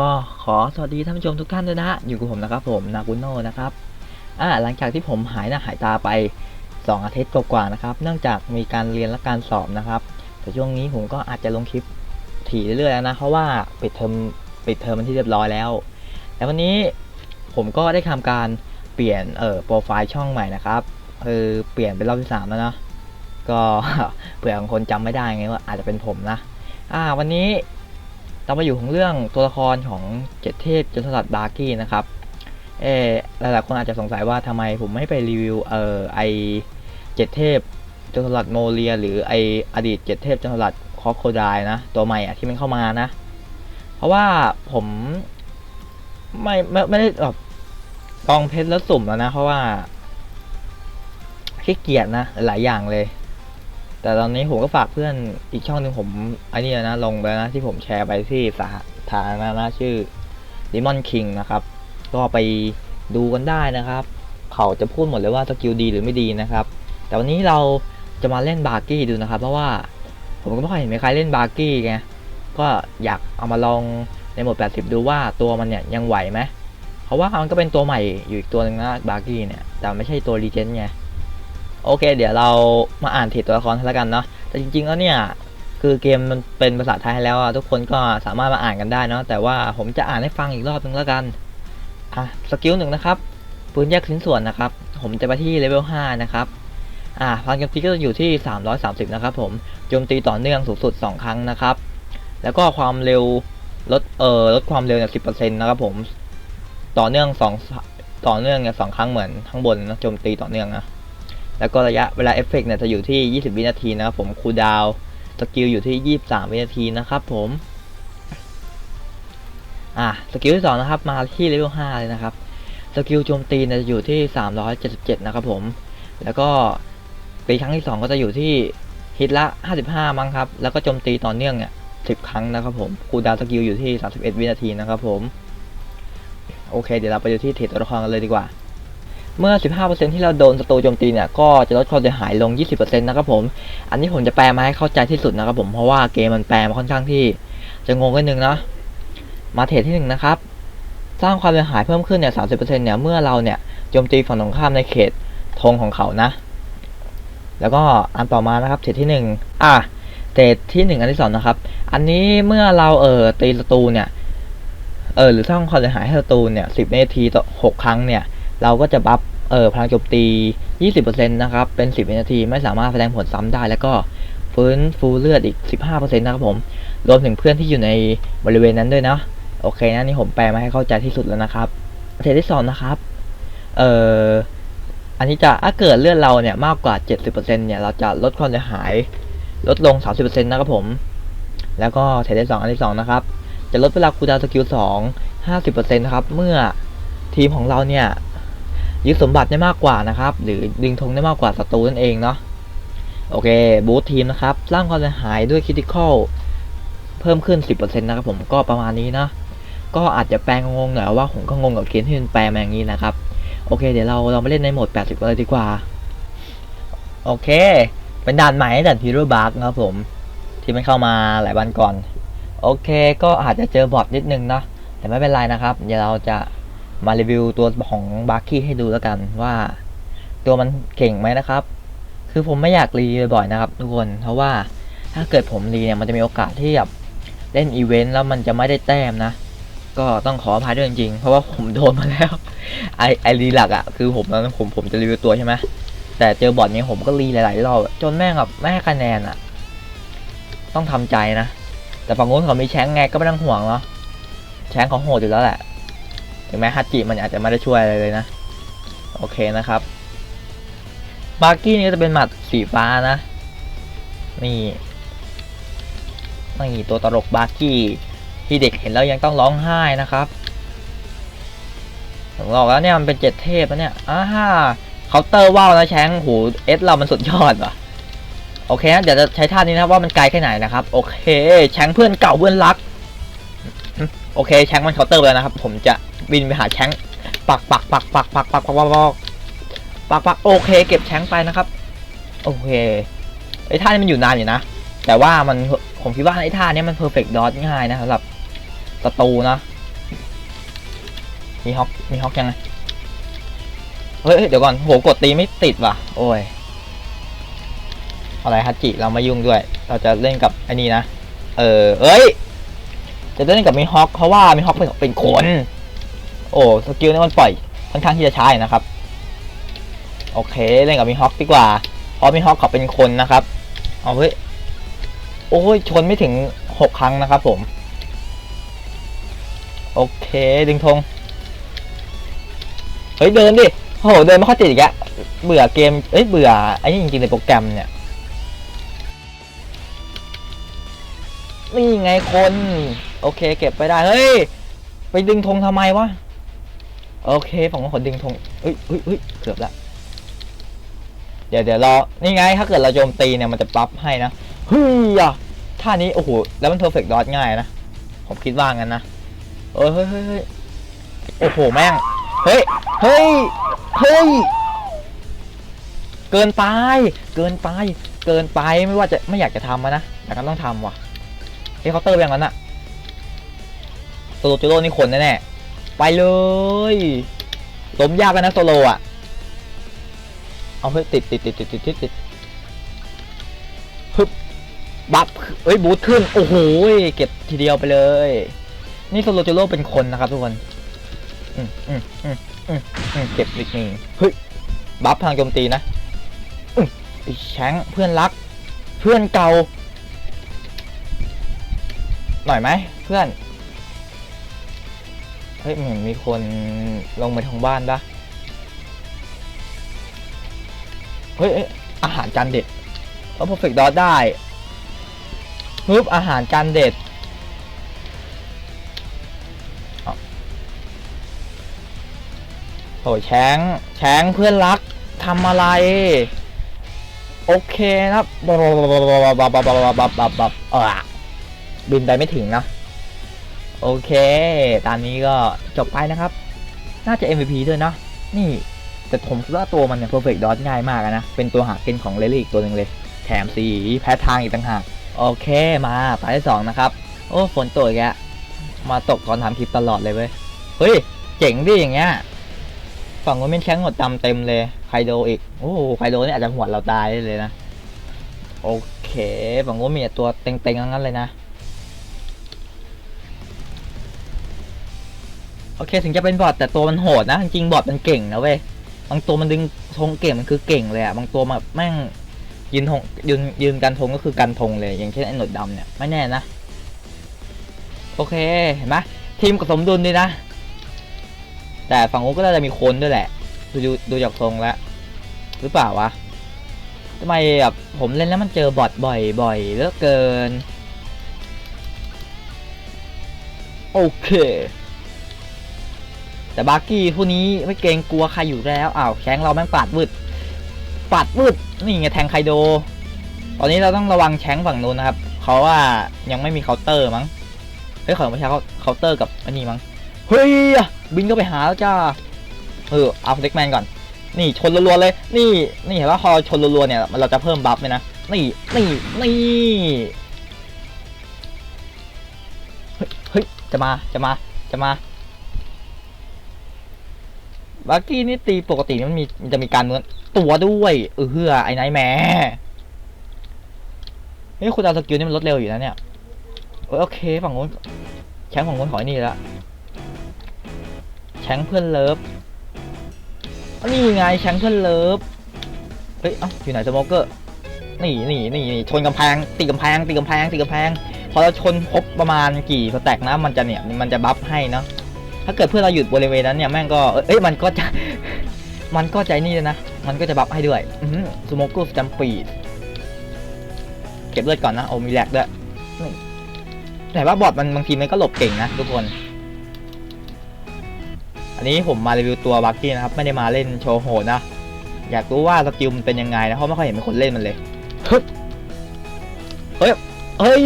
ก็ขอสวัสดีท่านผู้ชมทุกท่านด้วยนะฮะอยู่กับผมนะครับผมนากุโนนะครับอ่าหลังจากที่ผมหายหน้าหายตาไป 2 อาทิตย์กว่าๆนะครับเนื่องจากมีการเรียนและการสอบนะครับ แต่ช่วงนี้ผมก็อาจจะลงคลิปถี่เรื่อยๆแล้วนะเพราะว่าปิดเทอมปิดเทอมมันที่เรียบร้อยแล้วแล้ววันนี้ผมก็ได้ทำการเปลี่ยนเอ่อโปรไฟล์ช่องใหม่นะครับคือเปลี่ยนเป็นรอบที่สามแล้วเนาะก็เผื่อบางคนจำไม่ได้ไงว่าอาจจะเป็นผมนะอ่าวันนี้ เรามาอยู่ของเรื่องตัวละครของเจ็ดเทพจนสลัดบาร์กี้นะครับเออหลายๆคนอาจจะสงสัยว่าทำไมผมไม่ไปรีวิวเอ่อไอเจ็ดเทพจนสลัดโมเลีย หรือไออดีตเจ็ดเทพจนสลัดคอโคไดนะ ตัวใหม่อะที่มันเข้ามานะ เพราะว่าผมไม่ไม่ไม่ได้แบบกองเพชรแล้วสุ่มแล้วนะ เพราะว่าขี้เกียจนะหลายอย่างเลย แต่ตอนนี้ผมก็ฝากเพื่อนอีกช่องหนึ่งผมไอ้นี่นะลงไปนะที่ผมแชร์ไปที่สาธารณะนะชื่อ Demon King นะครับ ก็ไปดูกันได้นะครับ เขาจะพูดหมดเลยว่าสกิลดีหรือไม่ดีนะครับ แต่วันนี้เราจะมาเล่นบาร์กี้ดูนะครับ เพราะว่าผมก็ไม่ค่อยเห็นมีใครเล่นบาร์กี้ไงก็อยากเอามาลองในหมด 80 ดูว่าตัวมันเนี่ยยังไหวไหมเพราะว่ามันก็เป็นตัวใหม่อยู่อีกตัวหนึ่งนะบาร์กี้เนี่ยแต่ไม่ใช่ตัวรีเจนไง โอเค เดี๋ยวเรามาอ่านทีตัวละครแล้วกันเนาะแต่จริงๆแล้วเนี่ยคือเกมมันเป็นภาษาไทยแล้วทุกคนก็สามารถมาอ่านกันได้เนาะแต่ว่าผมจะอ่านให้ฟังอีกรอบนึงแล้วกันอะสกิลหนึ่งนะครับปืนแยกชิ้นส่วนนะครับ ผมจะไปที่เลเวล5นะครับอ่าพลังโจมตีก็จะอยู่ที่ 330 นะครับผมโจมตีต่อเนื่องสูงสุด 2 ครั้งนะครับ แล้วก็ความเร็วลดเอ่อลดความเร็วเนี่ย10%นะครับผมต่อเนื่อง2ต่อเนื่องเนี่ยสองครั้งเหมือนข้างบนนะโจมตีต่อเนื่องนะ แล้วก็ระยะเวลาเอฟเฟกต์เนี่ยจะอยู่ที่ 20 วินาทีนะครับผมคูดาวสกิลอยู่ที่ 23 วินาทีนะครับผมอะสกิลที่สองนะครับมาที่เลเวล5เลยนะครับสกิลโจมตีเนี่ยจะอยู่ที่ 377 นะครับผม แล้วก็ปีครั้งที่ 2 ก็จะอยู่ที่ฮิตละ 55 มั้งครับ แล้วก็โจมตีต่อเนื่องเนี่ย 10 ครั้งนะครับผมคูดาวสกิลอยู่ที่ 31 วินาทีนะครับผม โอเค เดี๋ยวเราไปดูที่เทรดตัวละครกันเลยดีกว่า เมื่อ 15%ที่เราโดนศัตรูโจมตีเนี่ย ก็จะลดความเสียหายลง 20%นะครับผม อันนี้ผมจะแปลมาให้เข้าใจที่สุดนะครับผม เพราะว่าเกมมันแปลมาค่อนข้างที่ จะงงกันนึงเนะ มาเทรดที่1นะครับ สร้างความเสียหายเพิ่มขึ้นเนี่ย 30%เนี่ย เมื่อเราเนี่ยโจมตีฝั่งตรงข้ามในเขตธงของเขานะ แล้วก็อันต่อมานะครับ เทรดที่ 1 อะ เทรดที่ 1 อันที่2นะครับ อันนี้เมื่อเราเออตีศัตรูเนี่ย เออหรือสร้างความเสียหายให้ศัตรูเนี่ย 10 นาทีต่อ 6 ครั้งเนี่ย เราก็จะบัฟเออพลังโจมตี 20%นะครับ เป็น 10วินาที ไม่สามารถแสดงผลซ้ำได้ แล้วก็ฟื้นฟูเลือดอีก 15%นะครับผม รวมถึงเพื่อนที่อยู่ในบริเวณนั้นด้วยนะ โอเคนะนี่ผมแปลมาให้เข้าใจที่สุดแล้วนะครับเทที่สองนะครับ เอ่อ อันนี้จะถ้าเกิดเลือดเราเนี่ยมากกว่า 70%เนี่ย เราจะลดความเสียหาย ลดลง 30%นะครับผม แล้วก็เทที่สองอันที่สองนะครับ จะลดเวลาคูดาวสกิล2 50%นะครับ เมื่อทีมของเราเนี่ย ยึดสมบัติได้มากกว่านะครับ หรือดึงธงได้มากกว่าศัตรูนั่นเองเนาะโอเคบูททีมนะครับ สร้างความเสียหายด้วยคิติคอลเพิ่มขึ้น 10%นะครับผมก็ประมาณนี้นะ ก็อาจจะแปลงงๆหน่อยว่าผมก็งงกับเกมที่มันแปลมาอย่างนี้นะครับ โอเค เดี๋ยวเราเรามาเล่นในโหมด 80เลยดีกว่า โอเค เป็นด่านใหม่ด่านพีโร่บาร์กนะครับผม ที่มันเข้ามาหลายวันก่อน โอเค ก็อาจจะเจอบอทนิดนึงนะแต่ไม่เป็นไรนะครับ เดี๋ยวเราจะ มารีวิวตัวของบาร์กี้ให้ดูแล้วกันว่า ตัวมันเก่งไหมนะครับ คือผมไม่อยากรีบ่อยๆนะครับ ทุกคนเพราะว่าถ้าเกิดผมรีเนี่ยมันจะมีโอกาสที่แบบเล่นอีเวนต์แล้วมันจะไม่ได้แต้มนะ ก็ต้องขออภัยด้วยจริงๆ เพราะว่าผมโดนมาแล้วไอไอรีหลักอะ่ะคือผมตอนนั้นผมผมจะรีวิวตัวใช่ไหมแต่เจอบอทนี้ผมก็รีหลายๆรอบจนแม่งแบบไม่คะแนนอะ่ะ ต้องทำใจนะ แต่ฝั่งนู้นเขามีแชงไงก็ไม่ต้องห่วงเนาะแชงเขาโหดอยู่แล้วแหละ ถึงแม้ฮัตจิมันอาจจะไม่ได้ช่วยอะไรเลยนะ โอเคนะครับบาร์กี้นี่จะเป็นหมัดสีฟ้านะ นี่นี่ตัวตลกบาร์กี้ที่เด็กเห็นแล้วยังต้องร้องไห้นะครับผมบอกแล้วเนี่ยมันเป็นเจ็ดเทพแล้วเนี่ยอ้าฮ่าเคาน์เตอร์ว่าวนะแชงโหเอสเรามันสุดยอดว่ะโอเคนะเดี๋ยวจะใช้ท่านี้นะว่ามันไกลแค่ไหนนะครับ โอเค แชงเพื่อนเก่าเพื่อนรัก โอเค แชงมันเคาน์เตอร์ไปแล้วนะครับ ผมจะ บินไปหาแชงปักปักปักปักปักปักปักปักปักปักปักโอเค เก็บแชงไปนะครับ โอเคไอ้ท่านี้มันอยู่นานอยู่นะ แต่ว่ามันผมคิดว่าไอ้ท่านี้มันเพอร์เฟกต์ดอทง่ายนะสำหรับศัตรูนะมีฮอกมีฮอกยังไงเฮ้ยเดี๋ยวก่อนโหกดตีไม่ติดว่ะ โอ้ยอะไรฮัจจิเราม่ยุ่งด้วย เราจะเล่นกับไอ้นี่นะ เออเอ้ย จะเล่นกับมีฮอกเพราะว่ามีฮอกเป็นเป็นคน โอ้สกิลนี่มันปล่อยค่อนข้างที่จะช้านะครับ โอเคเล่นกับมีฮอกดีกว่า เพราะมีฮอกเขาเป็นคนนะครับ เอาเฮ้ยโอ้ยชนไม่ถึงหกครั้งนะครับ ผม โอเคดึงธงเฮ้ยเดินดิโอ้โหเดินไม่ค่อยติดอีกอะเบื่อเกมเอ้ยเบื่อไอ้นี่จริงๆในโปรแกรมเนี่ยนี่ไงคน โอเค เก็บไปได้ เฮ้ย ไปดึงธงทำไมวะ โอเคผมขอดึงธงเฮ้ยเฮ้ยเฮ้ยเกือบละเดี๋ยวเดี๋ยวรอนี่ไงถ้าเกิดเราโจมตีเนี่ยมันจะปรับให้นะเฮ้ยอะท่านี้โอ้โหแล้วมันเพอร์เฟกต์ดอทง่ายนะผมคิดว่างั้นนะเอ้ยเฮ้ยเฮ้ยเฮ้ยโอ้โหแม่งเฮ้ยเฮ้ยเฮ้ยเกินไป เกินไป เกินไปไม่ว่าจะไม่อยากจะทำนะแต่ก็ต้องทำว่ะเฮ้ยเคาน์เตอร์แบบนั้นอะโซโลจูโร่นี่คนแน่ๆ ไปเลยล้มยากกันนะโซโลอะเอาเฮ้ยติดติดติดติดติดติดติดฮึบบัฟเอ้ยบูทขึ้น โอ้โหเก็บทีเดียวไปเลย นี่โซโลจูโร่เป็นคนนะครับทุกคนอืมอืมอืมอืมอืมเก็บอีกหนึ่งเฮ้ยบัฟพลังโจมตีนะอืมไอ้แชงเพื่อนรัก เพื่อนเก่า หน่อยไหมเพื่อน เฮ้ยเหมือนมีคนลงมาทางบ้านปะเฮ้ยอาหารจานเด็ดแล้ว perfect dot ได้ฮึบอาหารจานเด็ดโอ้ยแชงแชงเพื่อนรักทำอะไร โอเคนะครับบับบับบับบับบับบับบับบับเออบินไปไม่ถึงนะ โอเคตอนนี้ก็จบไปนะครับ น่าจะ MVP ด้วยเนอะนี่ แต่ผมคิดว่าตัวมันเนี่ย perfect dot ง่ายมากนะ เป็นตัวหาเกณฑ์ของเลลี่อีกตัวหนึ่งเลย แถมสีแพ้ทางอีกต่างหาก โอเค มาตาที่สองนะครับ โอ้ ฝนตกอีกแล้วมาตกตอนทำคลิปตลอดเลยเว้ย เฮ้ย เจ๋งดิอย่างเงี้ย ฝั่งนู้นเป็นแข้งหมดดำเต็มเลย ไคโดอีก โอ้โหไคโดนี่อาจจะหวดเราตายได้เลยนะ โอเค ฝั่งนู้นมีแต่ตัวเต็งๆงนั้นเลยนะ โอเคถึงจะเป็นบอทแต่ตัวมันโหดนะ จริงบอทมันเก่งนะเว้ยบางตัวมันดึงธงเก่งมันคือเก่งเลยอะบางตัวแบบแม่งยืนธงยืนยืนกันธงก็คือกันธงเลย อย่างเช่นไอ้หนวดดำเนี่ยไม่แน่นะ โอเคเห็นไหมทีมกับสมดุลดีนะ แต่ฝั่งนู้นก็น่าจะมีคนด้วยแหละ ดูดูดูจากทรงแล้วหรือเปล่าวะทำไมแบบผมเล่นแล้วมันเจอบอทบ่อยบ่อยเหลือเกิน โอเค แต่บาร์กี้ผู้นี้ไม่เกรงกลัวใครอยู่แล้วอ้าวแข้งเราแม่งปาดวืดปาดวืดนี่ไงแทงไคโด ตอนนี้เราต้องระวังแช้งฝั่งนู้นนะครับเขาว่ายังไม่มีเคาน์เตอร์มั้งเฮ้ยขอไม่ใช่เขาเคาน์เตอร์กับอันนี้มั้งเฮ้ยอะบินก็ไปหาแล้วจ้าเออเอาเด็กแมนก่อน นี่ชนรัวๆเลย นี่นี่เห็นว่าพอชนรัวๆเนี่ยเราจะเพิ่มบัฟเลยนะนี่นี่นี่เฮ้ยเฮ้ยจะมาจะมาจะมา บักกี้นี่ตีปกติมันมีมันจะมีการเมือนตัวด้วย เออเฮือไอ้ไนท์แม่เฮ้ยคุณเอาสกิลนี่มันลดเร็วอยู่นะเนี่ยโอเคฝั่งโน้นแชมป์ฝั่งโน้นขอไอ้นี่ละแชงเพื่อนเลิฟอันนี่ไงแชงเพื่อนเลิฟเฮ้ยเอ้าอยู่ไหนสโมเกอร์นี่นี่นี่นี่ชนกำแพงตีกำแพงตีกำแพงตีกำแพงพอเราชนครบประมาณกี่สแต็กนะมันจะเนี่ยมันจะบัฟให้เนาะ ถ้าเกิดเพื่อนเราหยุดบริเวณนั้นเนี่ยแม่งก็เอ้ยมันก็จะมันก็ใจนี่เลยนะ มันก็จะบัฟให้ด้วยอือสโมกอร์จัมปีดเก็บเลือดก่อนนะโอ้มีแลกด้วยแต่ว่าบอทมันบางทีมันก็หลบเก่งนะทุกคน อันนี้ผมมารีวิวตัวบักกี้นะครับ ไม่ได้มาเล่นโชว์โหดนะ อยากรู้ว่าสกิลมันเป็นยังไงนะเพราะไม่ค่อยเห็นมีคนเล่นมันเลย เฮ้ย เฮ้ย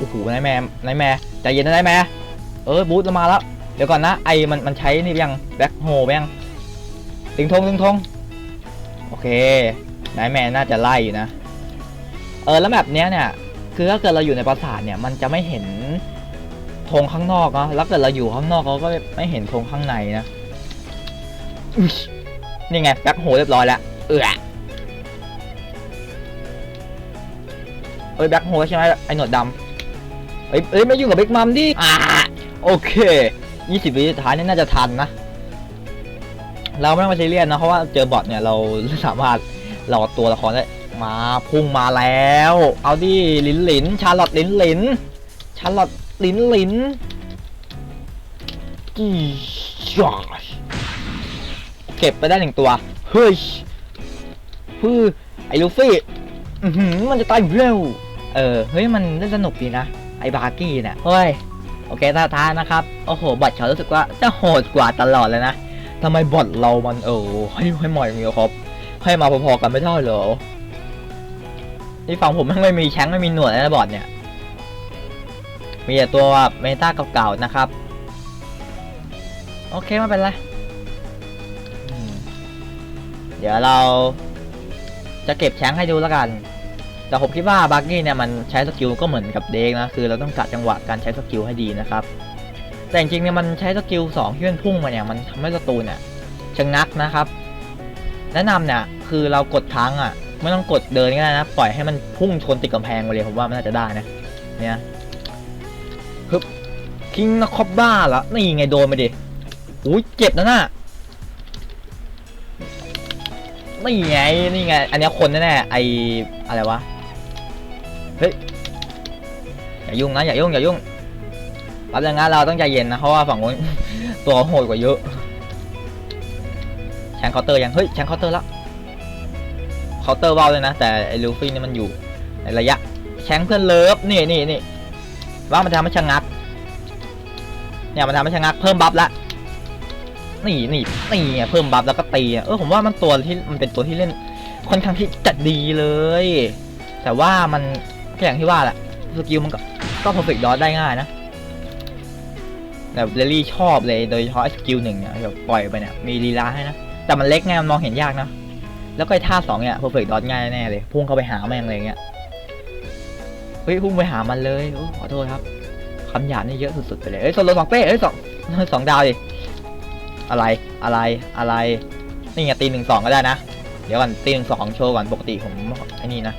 โอ้โหนายแม่นายแม่ใจเย็นนะนายแม่เออบูทเรามาแล้ว เดี๋ยวก่อนนะไอมันมันใช้นี่ยังแบ็คโฮยังติงทงติงทงโอเคนายแม่น่าจะไล่อยู่นะ เออแล้วแบบเนี้ยเนี่ย คือถ้าเกิดเราอยู่ในปราสาทเนี่ยมันจะไม่เห็นธงข้างนอกนะแล้วเกิดเราอยู่ข้างนอกเขาก็ไม่เห็นธงข้างในนะนี่ไงแบ็คโฮเรียบร้อยแล้วเออเอ้ยแบ็คโฮใช่ไหมไอหนวดดำ เอ้ยเอ้ยไม่ยุ่งกับเบิ๊กมัมดิอ่าโอเคยี่สิบวิสุดท้ายนี่น่าจะทันนะ เราไม่ต้องมาซีเรียสนะ เพราะว่าเจอบอทเนี่ยเราสามารถหลอกตัวละครได้ มาพุ่งมาแล้ว เอาดิลินลินชาลอตลินลินชาลอตลินลินกี่ชาเก็บไปได้หนึ่งตัว เฮ้ยฮือไอ้ลูฟี่มันจะตายเร็ว เออ เฮ้ย มันเล่นสนุกดีนะ ไอ้บาร์กี้เนี่ยเฮ้ยโอเคท้าท้ายนะครับ โอ้โห บอทเขารู้สึกว่าจะโหดกว่าตลอดเลยนะทำไมบอทเรามันเออให้ให้หมอยมีครบให้มาพอๆกันไม่ได้เหรอนี่ฝั่งผมม่งไม่มีแชงไม่มีหนวดนะบอทเนี่ย มีแต่ตัวเมตาเก่าๆนะครับ โอเคไม่เป็นไรเดี๋ยวเราจะเก็บแชงให้ดูแล้วกัน แต่ผมคิดว่าบักกี้เนี่ยมันใช้สกิลก็เหมือนกับเด็กนะคือเราต้องกะจังหวะการใช้สกิลให้ดีนะครับแต่จริงๆเนี่ยมันใช้สกิล2ที่มันพุ่งมาเนี่ยมันทำให้ศัตรูเนี่ยชะงักนะครับ แนะนำเนี่ยคือเรากดทั้งอะไม่ต้องกดเดินก็ได้นะ ปล่อยให้มันพุ่งชนติดกำแพงไปเลยผมว่ามันน่าจะได้นะเนี่ยฮึบคิงนะคอบบ้าเหรอนี่ไงโดนไปดิอุ้ยเจ็บนะน่ะนี่ไงนี่ไง อันนี้คนแน่ๆไออะไรวะ เฮ้ย อย่ายุ่งนะอย่ายุ่งอย่ายุ่งรับอย่างงั้นเราต้องใจเย็นนะเพราะว่าฝั่งนู้นตัวโหดกว่าเยอะแชงเคาน์เตอร์ยังเฮ้ยแชงเคาน์เตอร์แล้วเคาน์เตอร์เบาเลยนะ แต่ไอ้ลูฟี่นี่มันอยู่ในระยะแชงเพื่อนเลิฟนี่นี่นี่ว่ามันทำให้ชะงักเนี่ยมันทำให้ชะงักเพิ่มบัฟละนี่นี่นี่เพิ่มบัฟแล้วก็ตีเออผมว่ามันตัวที่มันเป็นตัวที่เล่นค่อนข้างที่จะดีเลย แต่ว่ามัน ก็อย่างที่ว่าแหละสกิลมันก็ก็เพอร์เฟกต์ดอได้ง่ายนะแบบเรลลี่ชอบเลยโดยเฉพาะไอ้สกิลหนึ่งเนี่ยแบบปล่อยไปเนี่ยมีลีลาให้นะ แต่มันเล็กไงมันมองเห็นยากนะ แล้วก็ไอ้ท่าสองเนี่ยเพอร์เฟกต์ดอง่ายแน่เลย พุ่งเข้าไปหาแม่งเลยอย่างเงี้ยเฮ้ยพุ่งไปหามันเลยโอ้ขอโทษครับคำหยาบนี่เยอะสุดๆไปเลยเอ้ยโซโลสองเป้เอ้ยสองสองดาวดิอะไรอะไรอะไรนี่ไงตีหนึ่งสองก็ได้นะ เดี๋ยวก่อนตีหนึ่งสองโชว์ก่อนปกติผมไอ้นี่นะ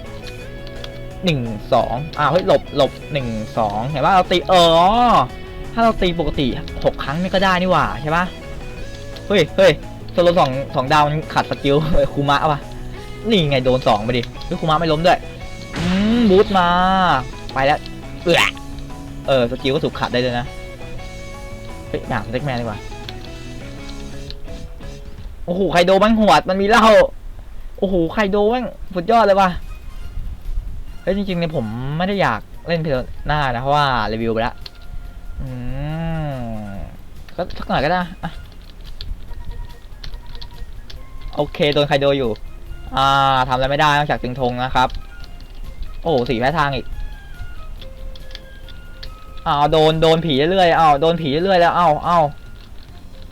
หนึ่งสองอ้าวเฮ้ยหลบหลบหนึ่งสองเห็นว่าเราตีเออถ้าเราตีปกติหกครั้งนี่ก็ได้นี่หว่าใช่ปะเฮ้ยเฮ้ยโซโลสองสองดาวมันขัดสกิลคูมะปะนี่ไงโดนสองไปดิเฮ้ยคูมะไม่ล้มด้วยอืมบูทมา ไปแล้วเออเออสกิลก็ถูกขัดได้เลยนะเฮ้ยหนังสเต็กแมนดีกว่าโอ้โหไคโดแม่งหวดมันมีเล้าโอ้โหไคโดแม่งสุดยอดเลยว่ะ เฮ้ยจริงๆเนี่ยผมไม่ได้อยากเล่นเพลหน้านะเพราะว่ารีวิวไปแล้วอืมก็สักหน่อยก็ได้อะโอเคโดนไครโดอยู่ อ่าทำอะไรไม่ได้นอกจากตึงธงนะครับ โอ้โหสีแพ้ทางอีกอ้าวโดนโดนผีเรื่อยๆอ้าวโดนผีเรื่อยๆแล้วอ้าวอ้าว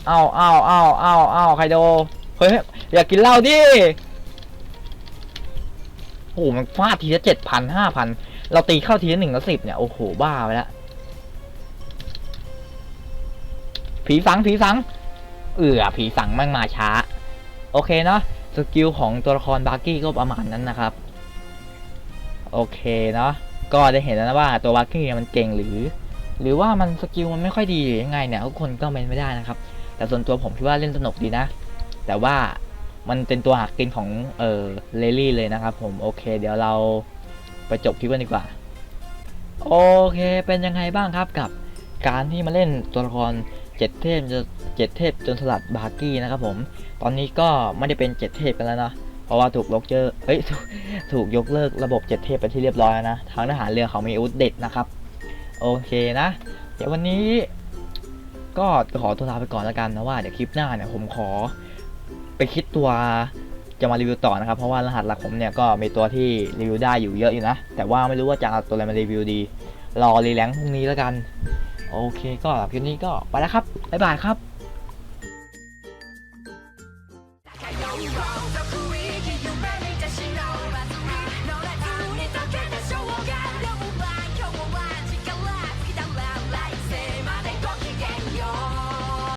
อ้าวอ้าวอ้าวอ้าวอ้าวไคโดเฮ้ยอยากกินเหล้าดิ หมันฟาดทีละเจ็ดพันห้าพันเราตีเข้าทีละหนึ่งละสิบเนี่ย โอ้โห บ้าไปแล้ว ผีสังผีสัง เอือผีสังมันมาช้า โอเคเนาะสกิลของตัวละครบาร์กี้ก็ประมาณนั้นนะครับ โอเคเนาะก็ได้เห็นแล้วนะว่าตัวบาร์กี้เนี่ยมันเก่งหรือ หรือว่ามันสกิลมันไม่ค่อยดีหรือยังไงเนี่ยทุกคนก็เป็นไม่ได้นะครับ แต่ส่วนตัวผมคิดว่าเล่นสนุกดีนะ แต่ว่า มันเป็นตัวหักกินของเออเลลี่เลยนะครับผมโอเค เดี๋ยวเราไปจบคลิปกันดีกว่า โอเคเป็นยังไงบ้างครับกับการที่มาเล่นตัวละครเจ็ดเทพจะเจ็ดเทพจนสลัดบาร์กี้นะครับผมตอนนี้ก็ไม่ได้เป็นเจ็ดเทพกันแล้วนะเพราะว่าถูกยกเจอเฮ้ยถูกถูกยกเลิกระบบเจ็ดเทพไปที่เรียบร้อยแล้วนะทางทหารเรือเขามีอาวุธเด็ดนะครับ โอเคนะ เดี๋ยววันนี้ก็ขอตัวลาไปก่อนแล้วกันนะว่าเดี๋ยวคลิปหน้าเนี่ยผมขอ ไปคิดตัวจะมารีวิวต่อนะครับ เพราะว่ารหัสหลักผมเนี่ยก็มีตัวที่รีวิวได้อยู่เยอะอยู่นะ แต่ว่าไม่รู้ว่าจะเอาตัวอะไรมารีวิวดี รอรีแลงพรุ่งนี้แล้วกัน โอเค ก็สำหรับคลิปนี้ก็ไปแล้วครับบ๊ายบายครับ